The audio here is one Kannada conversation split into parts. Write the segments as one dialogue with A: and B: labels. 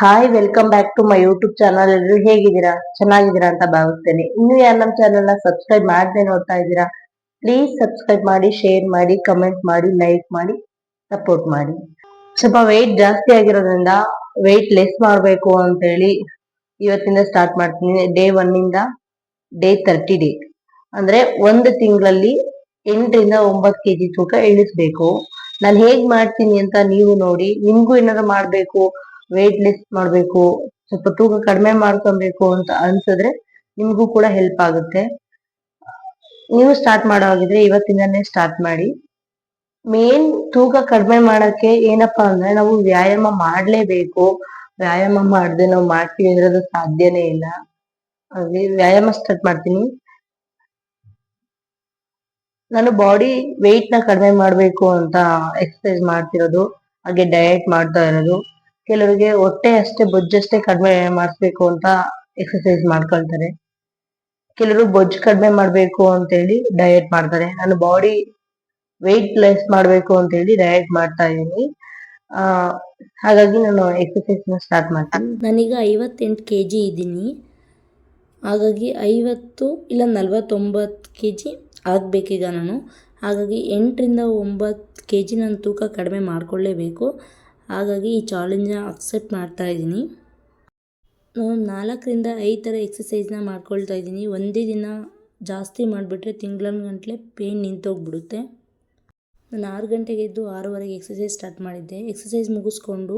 A: Hi welcome back to my YouTube channel ಎಲ್ಲರೂ ಹೇಗಿದ್ದೀರಾ? ಚೆನ್ನಾಗಿದ್ದೀರಾ ಅಂತ ಭಾವಿಸ್ತೇನೆ. ಇನ್ನು ಯಾರು ನಮ್ಮ ಚಾನಲ್ನ ಸಬ್ಸ್ಕ್ರೈಬ್ ಮಾಡದೆ ನೋಡ್ತಾ ಇದ್ದೀರಾ ಪ್ಲೀಸ್ ಸಬ್ಸ್ಕ್ರೈಬ್ ಮಾಡಿ ಶೇರ್ ಮಾಡಿ ಕಮೆಂಟ್ ಮಾಡಿ ಲೈಕ್ ಮಾಡಿ ಸಪೋರ್ಟ್ ಮಾಡಿ. ಸ್ವಲ್ಪ ವೆಯ್ಟ್ ಜಾಸ್ತಿ ಆಗಿರೋದ್ರಿಂದ ವೆಯ್ಟ್ ಲೆಸ್ ಮಾಡಬೇಕು ಅಂತ ಹೇಳಿ ಇವತ್ತಿಂದ ಸ್ಟಾರ್ಟ್ ಮಾಡ್ತೀನಿ. ಡೇ ಒನ್ನಿಂದ ಡೇ ತರ್ಟಿ ಡೇ ಅಂದ್ರೆ ಒಂದು ತಿಂಗಳಲ್ಲಿ ಎಂಟರಿಂದ ಒಂಬತ್ತು ಕೆಜಿ ತೂಕ ಇಳಿಸ್ಬೇಕು. ನಾನು ಹೇಗ್ ಮಾಡ್ತೀನಿ ಅಂತ ನೀವು ನೋಡಿ, ನಿಮ್ಗೂ ಏನಾದ್ರು ಮಾಡ್ಬೇಕು? ವೆಯ್ಟ್ ಲಿಫ್ಟ್ ಮಾಡ್ಬೇಕು, ಸ್ವಲ್ಪ ತೂಕ ಕಡಿಮೆ ಮಾಡ್ಕೊಬೇಕು ಅಂತ ಅನ್ಸಿದ್ರೆ ನಿಮಗೂ ಕೂಡ ಹೆಲ್ಪ್ ಆಗುತ್ತೆ. ನೀವು ಸ್ಟಾರ್ಟ್ ಮಾಡೋ ಹಾಗಿದ್ರೆ ಇವತ್ತಿಂದಾನೇ ಸ್ಟಾರ್ಟ್ ಮಾಡಿ. ಮೇನ್ ತೂಕ ಕಡಿಮೆ ಮಾಡಕ್ಕೆ ಏನಪ್ಪಾ ಅಂದ್ರೆ ನಾವು ವ್ಯಾಯಾಮ ಮಾಡಲೇಬೇಕು. ವ್ಯಾಯಾಮ ಮಾಡದೆ ನಾವು ಮಾಡ್ತೀವಿ ಅಂದ್ರೆ ಅದು ಸಾಧ್ಯನೇ ಇಲ್ಲ. ವ್ಯಾಯಾಮ ಸ್ಟಾರ್ಟ್ ಮಾಡ್ತೀನಿ. ನಾನು ಬಾಡಿ ವೆಯ್ಟ್ನ ಕಡಿಮೆ ಮಾಡಬೇಕು ಅಂತ ಎಕ್ಸಸೈಸ್ ಮಾಡ್ತಿರೋದು, ಹಾಗೆ ಡಯಟ್ ಮಾಡ್ತಾ ಇರೋದು. ಕೆಲವರಿಗೆ ಹೊಟ್ಟೆ ಅಷ್ಟೇ ಬೊಜ್ಜಷ್ಟೇ ಕಡಿಮೆ ಮಾಡಿಸ್ಬೇಕು ಅಂತ ಎಕ್ಸಸೈಸ್ ಮಾಡ್ಕೊಳ್ತಾರೆ. ಕೆಲವರು ಬೊಜ್ಜು ಕಡಿಮೆ ಮಾಡಬೇಕು ಅಂತ ಹೇಳಿ ಡಯಟ್ ಮಾಡ್ತಾರೆ. ನಾನು ಬಾಡಿ ವೆಯ್ಟ್ ಲೆಸ್ ಮಾಡಬೇಕು ಅಂತ ಹೇಳಿ ಡಯಟ್ ಮಾಡ್ತಾ ಇದ್ದೀನಿ. ಹಾಗಾಗಿ ನಾನು ಎಕ್ಸಸೈಸ್ ಸ್ಟಾರ್ಟ್ ಮಾಡ್ತೀನಿ.
B: ನಾನೀಗ ಐವತ್ತೆಂಟು ಕೆ ಜಿ ಇದ್ದೀನಿ. ಹಾಗಾಗಿ ಐವತ್ತು ಇಲ್ಲ ನಲ್ವತ್ತೊಂಬತ್ತು ಕೆ ಜಿ ಆಗಬೇಕೀಗ ನಾನು. ಹಾಗಾಗಿ ಎಂಟರಿಂದ ಒಂಬತ್ತು ಕೆ ಜಿ ನಾನು ತೂಕ ಕಡಿಮೆ ಮಾಡಿಕೊಳ್ಳೇಬೇಕು. ಹಾಗಾಗಿ ಈ ಚಾಲೆಂಜ್ನ ಅಕ್ಸೆಪ್ಟ್ ಮಾಡ್ತಾ ಇದ್ದೀನಿ. ನಾನು ನಾಲ್ಕರಿಂದ ಐದು ಥರ ಎಕ್ಸಸೈಸ್ನ ಮಾಡ್ಕೊಳ್ತಾ ಇದ್ದೀನಿ. ಒಂದೇ ದಿನ ಜಾಸ್ತಿ ಮಾಡಿಬಿಟ್ರೆ ತಿಂಗಳಗಂಟ್ಲೆ ಪೇಯ್ನ್ ನಿಂತೋಗ್ಬಿಡುತ್ತೆ. ನಾನು ಆರು ಗಂಟೆಗೆ ಎದ್ದು ಆರೂವರೆಗೆ ಎಕ್ಸಸೈಸ್ ಸ್ಟಾರ್ಟ್ ಮಾಡಿದ್ದೆ. ಎಕ್ಸಸೈಸ್ ಮುಗಿಸ್ಕೊಂಡು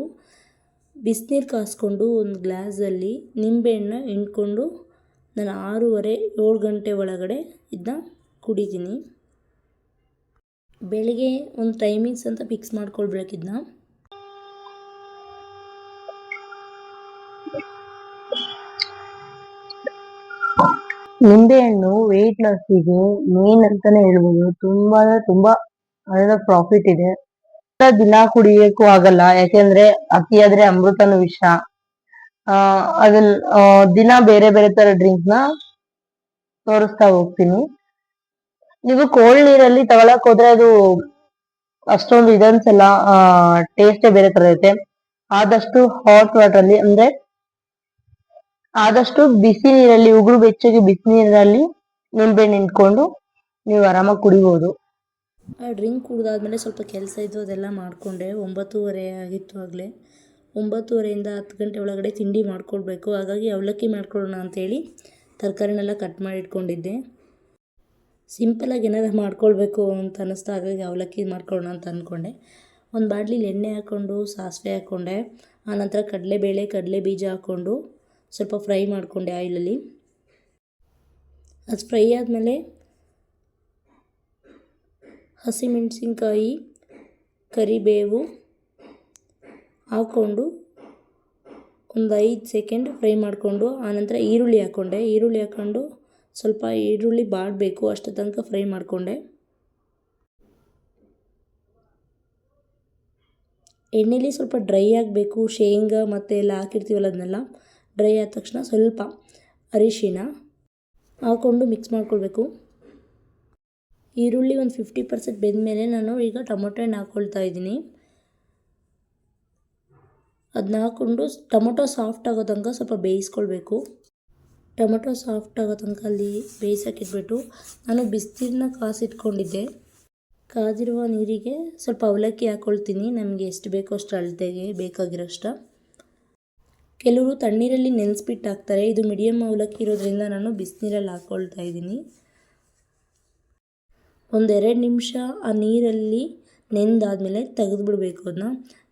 B: ಬಿಸಿನೀರು ಕಾಸ್ಕೊಂಡು ಒಂದು ಗ್ಲಾಸಲ್ಲಿ ನಿಂಬೆಹಣ್ಣು ಹಿಂಡ್ಕೊಂಡು ನಾನು ಆರೂವರೆ, ಏಳು ಗಂಟೆ ಒಳಗಡೆ ಇದನ್ನ ಕುಡಿತೀನಿ. ಬೆಳಿಗ್ಗೆ ಒಂದು ಟೈಮಿಂಗ್ಸ್ ಅಂತ ಫಿಕ್ಸ್ ಮಾಡ್ಕೊಳ್ಬೇಕು ಇದನ್ನ
A: ನಿಂಬೆಹಣ್ಣು ವೆಯ್ಟ್ ಲಾಸಿಗೆ ಮೇನ್ ಅಂತಾನೆ ಹೇಳ್ಬೋದು. ತುಂಬಾ ತುಂಬಾ ಅದರ ಪ್ರಾಫಿಟ್ ಇದೆ. ದಿನ ಕುಡಿಯಕ್ಕೂ ಆಗಲ್ಲ. ಯಾಕೆಂದ್ರೆ ಅತಿಯಾದ್ರೆ ಅಮೃತನು ವಿಷ. ಆ ಅದನ್ ದಿನ ಬೇರೆ ಬೇರೆ ತರ ಡ್ರಿಂಕ್ನ ತೋರಿಸ್ತಾ ಹೋಗ್ತೀನಿ. ನೀವು ಕೋಲ್ಡ್ ನೀರಲ್ಲಿ ತಗೊಳಕ್ ಹೋದ್ರೆ ಅದು ಅಷ್ಟೊಂದು ಇದನ್ಸಲ್ಲ ಟೇಸ್ಟೇ ಬೇರೆ ತರ ಇರುತ್ತೆ. ಆದಷ್ಟು ಹಾಟ್ ವಾಟರ್ ಅಲ್ಲಿ ಅಂದ್ರೆ ಆದಷ್ಟು ಬಿಸಿ ನೀರಲ್ಲಿ ಉಗುರು ಬೆಚ್ಚಗೆ ಬಿಸಿ ನೀರಲ್ಲಿ ನಿಂಬೆ ನಿಂತ್ಕೊಂಡು ನೀವು ಆರಾಮಾಗಿ ಕುಡಿಬಹುದು
B: ಆ ಡ್ರಿಂಕ್ ಕುಡಿದಾದ್ಮೇಲೆ ಸ್ವಲ್ಪ ಕೆಲಸ ಇದ್ದು ಅದೆಲ್ಲ ಮಾಡಿಕೊಂಡೆ. ಒಂಬತ್ತೂವರೆ ಆಗಿತ್ತು ಆಗಲೇ. ಒಂಬತ್ತುವರೆಯಿಂದ ಹತ್ತು ಗಂಟೆ ಒಳಗಡೆ ತಿಂಡಿ ಮಾಡ್ಕೊಳ್ಬೇಕು. ಹಾಗಾಗಿ ಅವಲಕ್ಕಿ ಮಾಡ್ಕೊಳ್ಳೋಣ ಅಂತೇಳಿ ತರಕಾರಿನೆಲ್ಲ ಕಟ್ ಮಾಡಿ ಇಟ್ಕೊಂಡಿದ್ದೆ. ಸಿಂಪಲಾಗಿ ಏನಾರು ಮಾಡ್ಕೊಳ್ಬೇಕು ಅಂತ ಅನ್ನಿಸ್ತಾ ಹಾಗಾಗಿ ಅವಲಕ್ಕಿ ಮಾಡ್ಕೊಳ್ಳೋಣ ಅಂತ ಅಂದ್ಕೊಂಡೆ ಒಂದು ಬಾಟ್ಲಿಲಿ ಎಣ್ಣೆ ಹಾಕ್ಕೊಂಡು ಸಾಸಿವೆ ಹಾಕ್ಕೊಂಡೆ ಆನಂತರ ಕಡಲೆಬೇಳೆ ಕಡಲೆ ಬೀಜ ಹಾಕ್ಕೊಂಡು ಸ್ವಲ್ಪ ಫ್ರೈ ಮಾಡಿಕೊಂಡೆ ಆಯಿಲಲ್ಲಿ. ಅದು ಫ್ರೈ ಆದಮೇಲೆ ಹಸಿಮೆಣಸಿನ್ಕಾಯಿ, ಕರಿಬೇವು ಹಾಕ್ಕೊಂಡು ಒಂದು ಐದು ಸೆಕೆಂಡ್ ಫ್ರೈ ಮಾಡಿಕೊಂಡು, ಆನಂತರ ಈರುಳ್ಳಿ ಹಾಕ್ಕೊಂಡೆ. ಈರುಳ್ಳಿ ಹಾಕ್ಕೊಂಡು ಸ್ವಲ್ಪ ಈರುಳ್ಳಿ ಬಾಡಬೇಕು, ಅಷ್ಟು ತನಕ ಫ್ರೈ ಮಾಡಿಕೊಂಡೆ. ಎಣ್ಣೆಲಿ ಸ್ವಲ್ಪ ಡ್ರೈ ಆಗಬೇಕು, ಶೇಂಗಾ ಮತ್ತು ಎಲ್ಲ ಹಾಕಿರ್ತೀವಲ್ಲ ಅದನ್ನೆಲ್ಲ. ಡ್ರೈ ಆದ ತಕ್ಷಣ ಸ್ವಲ್ಪ ಅರಿಶಿನ ಹಾಕ್ಕೊಂಡು ಮಿಕ್ಸ್ ಮಾಡ್ಕೊಳ್ಬೇಕು. ಈರುಳ್ಳಿ ಒಂದು ಫಿಫ್ಟಿ ಪರ್ಸೆಂಟ್ ಬೆಂದಮೇಲೆ ನಾನು ಈಗ ಟೊಮೊಟೊ ಹಣ್ಣು ಹಾಕ್ಕೊಳ್ತಾ ಇದ್ದೀನಿ. ಅದನ್ನ ಹಾಕ್ಕೊಂಡು ಟೊಮೊಟೊ ಸಾಫ್ಟ್ ಆಗೋ ತನಕ ಸ್ವಲ್ಪ ಬೇಯಿಸ್ಕೊಳ್ಬೇಕು. ಟೊಮೊಟೊ ಸಾಫ್ಟ್ ಆಗೋ ತನಕ ಅಲ್ಲಿ ಬೇಯಿಸೋಕ್ಕಿಟ್ಬಿಟ್ಟು ನಾನು ಬಿಸಿನೀರನ್ನ ಕಾಸಿಟ್ಕೊಂಡಿದ್ದೆ. ಕಾದಿರುವ ನೀರಿಗೆ ಸ್ವಲ್ಪ ಅವಲಕ್ಕಿ ಹಾಕ್ಕೊಳ್ತೀನಿ ನಮಗೆ ಎಷ್ಟು ಬೇಕೋ ಅಷ್ಟು ಅಳತೆಗೆ ಬೇಕಾಗಿರೋಷ್ಟ. ಕೆಲವರು ತಣ್ಣೀರಲ್ಲಿ ನೆನೆಸ್ಬಿಟ್ಟು ಹಾಕ್ತಾರೆ ಇದು ಮೀಡಿಯಮ್ ಅವಲಕ್ಕಿ ಇರೋದ್ರಿಂದ ನಾನು ಬಿಸಿನೀರಲ್ಲಿ ಹಾಕ್ಕೊಳ್ತಾ ಇದ್ದೀನಿ. ಒಂದೆರಡು ನಿಮಿಷ ಆ ನೀರಲ್ಲಿ ನೆಂದಾದಮೇಲೆ ತೆಗೆದುಬಿಡಬೇಕು ಅದನ್ನ.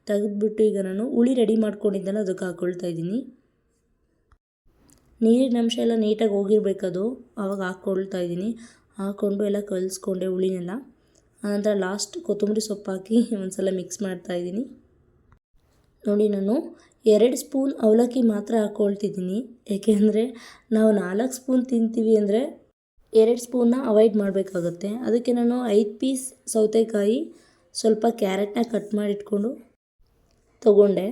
B: ತೆಗೆದುಬಿಟ್ಟು ಈಗ ನಾನು ಹುಳಿ ರೆಡಿ ಮಾಡ್ಕೊಂಡಿದ್ದಲ್ಲ ಅದಕ್ಕೆ ಹಾಕ್ಕೊಳ್ತಾ ಇದ್ದೀನಿ. ನೀರಿನ ಅಂಶ ಎಲ್ಲ ನೀಟಾಗಿ ಹೋಗಿರ್ಬೇಕದು ಆವಾಗ ಹಾಕ್ಕೊಳ್ತಾ ಇದ್ದೀನಿ. ಹಾಕ್ಕೊಂಡು ಎಲ್ಲ ಕಲಿಸ್ಕೊಂಡೆ ಹುಳಿನೆಲ್ಲ. ಆನಂತರ ಲಾಸ್ಟ್ ಕೊತ್ತಂಬರಿ ಸೊಪ್ಪು ಹಾಕಿ ಒಂದು ಸಲ ಮಿಕ್ಸ್ ಮಾಡ್ತಾಯಿದ್ದೀನಿ ನೋಡಿ ನಾನು ಎರಡು ಸ್ಪೂನ್ ಅವಲಕ್ಕಿ ಮಾತ್ರ ಹಾಕ್ಕೊಳ್ತಿದ್ದೀನಿ ಏಕೆಂದರೆ ನಾವು ನಾಲ್ಕು ಸ್ಪೂನ್ ತಿಂತೀವಿ ಅಂದರೆ ಎರಡು ಸ್ಪೂನ್ನ ಅವಾಯ್ಡ್ ಮಾಡಬೇಕಾಗುತ್ತೆ. ಅದಕ್ಕೆ ನಾನು ಐದು ಪೀಸ್ ಸೌತೆಕಾಯಿ ಸ್ವಲ್ಪ ಕ್ಯಾರೆಟ್ನ ಕಟ್ ಮಾಡಿಟ್ಕೊಂಡು ತಗೊಂಡೆ.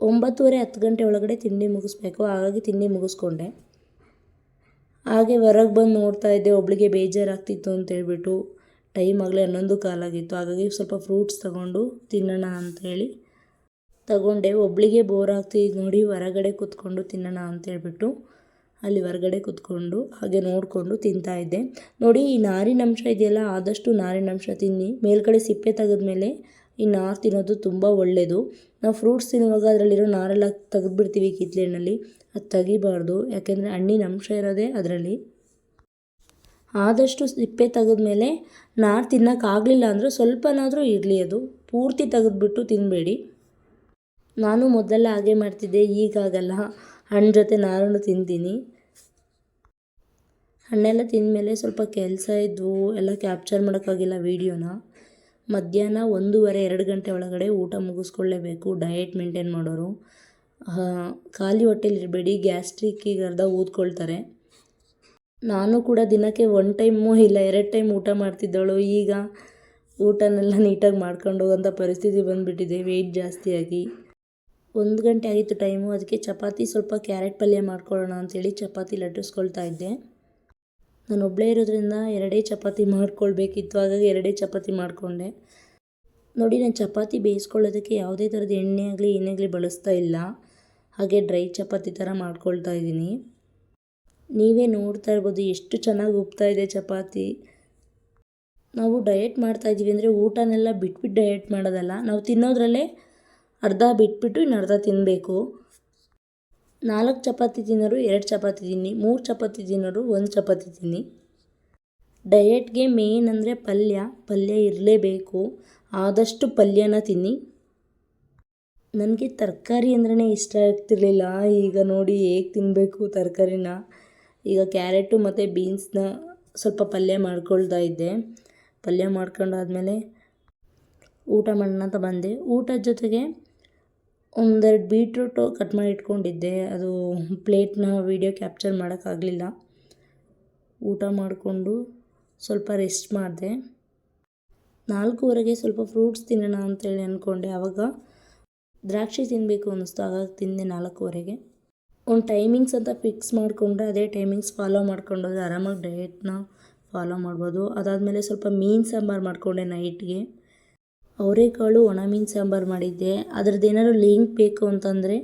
B: ಒಂಬತ್ತುವರೆ ಹತ್ತು ಗಂಟೆ ಒಳಗಡೆ ತಿಂಡಿ ಮುಗಿಸ್ಬೇಕು. ಹಾಗಾಗಿ ತಿಂಡಿ ಮುಗಿಸ್ಕೊಂಡೆ. ಹಾಗೆ ಹೊರಗೆ ಬಂದು ನೋಡ್ತಾ ಇದ್ದೆ. ಒಬ್ಳಿಗೆ ಬೇಜಾರಾಗ್ತಿತ್ತು ಅಂತೇಳ್ಬಿಟ್ಟು ಟೈಮ್ ಆಗಲೇ ಹನ್ನೊಂದು ಕಾಲಾಗಿತ್ತು. ಹಾಗಾಗಿ ಸ್ವಲ್ಪ ಫ್ರೂಟ್ಸ್ ತಗೊಂಡು ತಿನ್ನೋಣ ಅಂಥೇಳಿ ತಗೊಂಡೆ. ಒಬ್ಳಿಗೆ ಬೋರ್ ಆಗ್ತಿದ್ದು ನೋಡಿ ಹೊರಗಡೆ ಕೂತ್ಕೊಂಡು ತಿನ್ನೋಣ ಅಂತೇಳ್ಬಿಟ್ಟು ಅಲ್ಲಿ ಹೊರಗಡೆ ಕೂತ್ಕೊಂಡು ಹಾಗೆ ನೋಡಿಕೊಂಡು ತಿಂತಾಯಿದ್ದೆ ನೋಡಿ ಈ ನಾರಿನಂಶ ಇದೆಯಲ್ಲ, ಆದಷ್ಟು ನಾರಿನಂಶ ತಿನ್ನಿ. ಮೇಲ್ಗಡೆ ಸಿಪ್ಪೆ ತೆಗೆದ್ಮೇಲೆ ಈ ನಾರು ತಿನ್ನೋದು ತುಂಬ ಒಳ್ಳೆಯದು ನಾವು ಫ್ರೂಟ್ಸ್ ತಿನ್ನುವಾಗ ಅದರಲ್ಲಿರೋ ನಾರೆಲ್ಲ ತೆಗೆದ್ಬಿಡ್ತೀವಿ ಕಿತ್ಲೆ ಹಣ್ಣಲ್ಲಿ ಅದು ತೆಗಿಬಾರ್ದು. ಯಾಕೆಂದರೆ ಹಣ್ಣಿನ ಅಂಶ ಇರೋದೇ ಅದರಲ್ಲಿ. ಆದಷ್ಟು ಸಿಪ್ಪೆ ತೆಗೆದ್ಮೇಲೆ ನಾರು ತಿನ್ನೋಕ್ಕಾಗಲಿಲ್ಲ ಅಂದರೆ ಸ್ವಲ್ಪನಾದರೂ ಇರಲಿ ಅದು. ಪೂರ್ತಿ ತೆಗೆದುಬಿಟ್ಟು ತಿನ್ನಬೇಡಿ ನಾನು ಮೊದಲೆಲ್ಲ ಹಾಗೆ ಮಾಡ್ತಿದ್ದೆ, ಈಗಾಗಲ್ಲ. ಹಣ್ಣು ಜೊತೆ ನಾರನ್ನು ತಿಂತೀನಿ. ಹಣ್ಣೆಲ್ಲ ತಿಂದಮೇಲೆ ಸ್ವಲ್ಪ ಕೆಲಸ ಇದ್ವು, ಎಲ್ಲ ಕ್ಯಾಪ್ಚರ್ ಮಾಡೋಕ್ಕಾಗಿಲ್ಲ ವೀಡಿಯೋನ ಮಧ್ಯಾಹ್ನ ಒಂದೂವರೆ, ಎರಡು ಗಂಟೆ ಒಳಗಡೆ ಊಟ ಮುಗಿಸ್ಕೊಳ್ಳೇಬೇಕು ಡಯಟ್ ಮೇಂಟೈನ್ ಮಾಡೋರು. ಖಾಲಿ ಹೊಟ್ಟೆಲಿ ಇರಬೇಡಿ ಗ್ಯಾಸ್ಟ್ರಿಕ್ಕಿಗೆ ಅರ್ಧ ಊದ್ಕೊಳ್ತಾರೆ. ನಾನು ಕೂಡ ದಿನಕ್ಕೆ ಒನ್ ಟೈಮು ಇಲ್ಲ, ಎರಡು ಟೈಮ್ ಊಟ ಮಾಡ್ತಿದ್ದವಳು ಈಗ ಊಟನೆಲ್ಲ ನೀಟಾಗಿ ಮಾಡ್ಕೊಂಡು ಹೋಗೋಂಥ ಪರಿಸ್ಥಿತಿ ಬಂದುಬಿಟ್ಟಿದೆ ವೆಯ್ಟ್ ಜಾಸ್ತಿಯಾಗಿ. ಒಂದು ಗಂಟೆ ಆಗಿತ್ತು ಟೈಮು, ಅದಕ್ಕೆ ಚಪಾತಿ ಸ್ವಲ್ಪ ಕ್ಯಾರೆಟ್ ಪಲ್ಯ ಮಾಡ್ಕೊಳ್ಳೋಣ ಅಂತೇಳಿ ಚಪಾತಿ ಲಟ್ಟಿಸ್ಕೊಳ್ತಾ ಇದ್ದೆ. ನಾನು ಒಬ್ಬಳೇ ಇರೋದ್ರಿಂದ ಎರಡೇ ಚಪಾತಿ ಮಾಡ್ಕೊಳ್ಬೇಕಿತ್ತು, ಹಾಗಾಗಿ ಎರಡೇ ಚಪಾತಿ ಮಾಡಿಕೊಂಡೆ. ನೋಡಿ, ನಾನು ಚಪಾತಿ ಬೇಯಿಸ್ಕೊಳ್ಳೋದಕ್ಕೆ ಯಾವುದೇ ಥರದ ಎಣ್ಣೆ ಆಗಲಿ, ಏನೇ ಆಗಲಿ ಬಳಸ್ತಾ ಇಲ್ಲ. ಹಾಗೆ ಡ್ರೈ ಚಪಾತಿ ಥರ ಮಾಡ್ಕೊಳ್ತಾ ಇದ್ದೀನಿ. ನೀವೇ ನೋಡ್ತಾ ಇರ್ಬೋದು ಎಷ್ಟು ಚೆನ್ನಾಗಿ ಉಬ್ತಾ ಇದೆ ಚಪಾತಿ. ನಾವು ಡಯಟ್ ಮಾಡ್ತಾ ಇದ್ದೀವಿ ಅಂದರೆ ಊಟನೆಲ್ಲ ಬಿಟ್ಬಿಟ್ಟು ಡಯಟ್ ಮಾಡೋದಲ್ಲ, ನಾವು ತಿನ್ನೋದ್ರಲ್ಲೇ ಅರ್ಧ ಬಿಟ್ಬಿಟ್ಟು ಇನ್ನು ಅರ್ಧ ತಿನ್ನಬೇಕು ನಾಲ್ಕು ಚಪಾತಿ ತಿನ್ನೋರು ಎರಡು ಚಪಾತಿ ತಿನ್ನಿ, ಮೂರು ಚಪಾತಿ ತಿನ್ನೋರು ಒಂದು ಚಪಾತಿ ತಿನ್ನಿ. ಡಯೆಟ್ಗೆ ಮೇನ್ ಅಂದರೆ ಪಲ್ಯ ಪಲ್ಯ ಇರಲೇಬೇಕು. ಆದಷ್ಟು ಪಲ್ಯನ ತಿನ್ನಿ. ನನಗೆ ತರಕಾರಿ ಅಂದ್ರೇ ಇಷ್ಟ ಆಗ್ತಿರ್ಲಿಲ್ಲ. ಈಗ ನೋಡಿ ಹೇಗೆ ತಿನ್ನಬೇಕು ತರಕಾರಿನ. ಈಗ ಕ್ಯಾರೆಟು ಮತ್ತು ಬೀನ್ಸ್ನ ಸ್ವಲ್ಪ ಪಲ್ಯ ಮಾಡ್ಕೊಳ್ತಾ ಇದ್ದೆ. ಪಲ್ಯ ಮಾಡ್ಕೊಂಡಾದ್ಮೇಲೆ ಊಟ ಮಾಡೋಣ ಅಂತ ಬಂದೆ. ಊಟದ ಜೊತೆಗೆ ಒಂದೆರಡು ಬೀಟ್ರೂಟು ಕಟ್ ಮಾಡಿ ಇಟ್ಕೊಂಡಿದ್ದೆ. ಅದು ಪ್ಲೇಟ್ನ ವೀಡಿಯೋ ಕ್ಯಾಪ್ಚರ್ ಮಾಡೋಕ್ಕಾಗಲಿಲ್ಲ. ಊಟ ಮಾಡಿಕೊಂಡು ಸ್ವಲ್ಪ ರೆಸ್ಟ್ ಮಾಡಿದೆ. ನಾಲ್ಕೂವರೆಗೆ ಸ್ವಲ್ಪ ಫ್ರೂಟ್ಸ್ ತಿನ್ನೋಣ ಅಂತೇಳಿ ಅಂದ್ಕೊಂಡೆ ಆವಾಗ ದ್ರಾಕ್ಷಿ ತಿನ್ನಬೇಕು ಅನ್ನಿಸ್ತು. ಹಾಗಾಗಿ ತಿಂದೆ ನಾಲ್ಕೂವರೆಗೆ. ಒಂದು ಟೈಮಿಂಗ್ಸ್ ಅಂತ ಫಿಕ್ಸ್ ಮಾಡಿಕೊಂಡ್ರೆ ಅದೇ ಟೈಮಿಂಗ್ಸ್ ಫಾಲೋ ಮಾಡ್ಕೊಂಡೋದ್ರೆ ಆರಾಮಾಗಿ ಡಯೆಟ್ನ ಫಾಲೋ ಮಾಡ್ಬೋದು. ಅದಾದಮೇಲೆ ಸ್ವಲ್ಪ ಮೀನು ಸಾಂಬಾರು ಮಾಡಿಕೊಂಡೆ ನೈಟ್ಗೆ ಅವರೆಕಾಳು ಒಣ ಮೀನು ಸಾಂಬಾರು ಮಾಡಿದ್ದೆ. ಅದ್ರದ್ದು ಏನಾದ್ರು ಲಿಂಕ್ ಬೇಕು ಅಂತಂದರೆ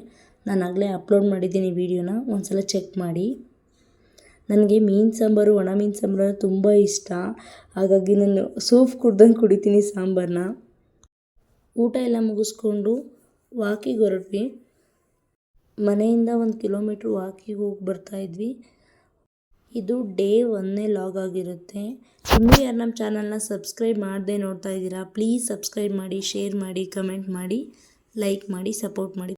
B: ನಾನು ಆಗಲೇ ಅಪ್ಲೋಡ್ ಮಾಡಿದ್ದೀನಿ ವೀಡಿಯೋನ. ಒಂದು ಸಲ ಚೆಕ್ ಮಾಡಿ. ನನಗೆ ಮೀನು ಸಾಂಬಾರು, ಒಣ ಮೀನು ಸಾಂಬಾರು ತುಂಬ ಇಷ್ಟ. ಹಾಗಾಗಿ ನಾನು ಸೂಪ್ ಕುಡ್ದಂಗೆ ಕುಡಿತೀನಿ ಸಾಂಬಾರನ್ನ ಊಟ ಎಲ್ಲ ಮುಗಿಸ್ಕೊಂಡು ವಾಕಿಗೆ ಹೊರಟ್ವಿ. ಮನೆಯಿಂದ ಒಂದು ಕಿಲೋಮೀಟ್ರ್ ವಾಕಿಗೆ ಹೋಗಿ ಬರ್ತಾಯಿದ್ವಿ ಇದು ಡೇ ಒಂದನೇ ಲಾಗ್ ಆಗಿರುತ್ತೆ. ಇನ್ನೂ ಯಾರು ನಮ್ಮ ಚಾನಲ್ನ ಸಬ್ಸ್ಕ್ರೈಬ್ ಮಾಡದೆ ನೋಡ್ತಾ ಇದ್ದೀರಾ ಪ್ಲೀಸ್ ಸಬ್ಸ್ಕ್ರೈಬ್ ಮಾಡಿ ಶೇರ್ ಮಾಡಿ ಕಮೆಂಟ್ ಮಾಡಿ ಲೈಕ್ ಮಾಡಿ ಸಪೋರ್ಟ್ ಮಾಡಿ.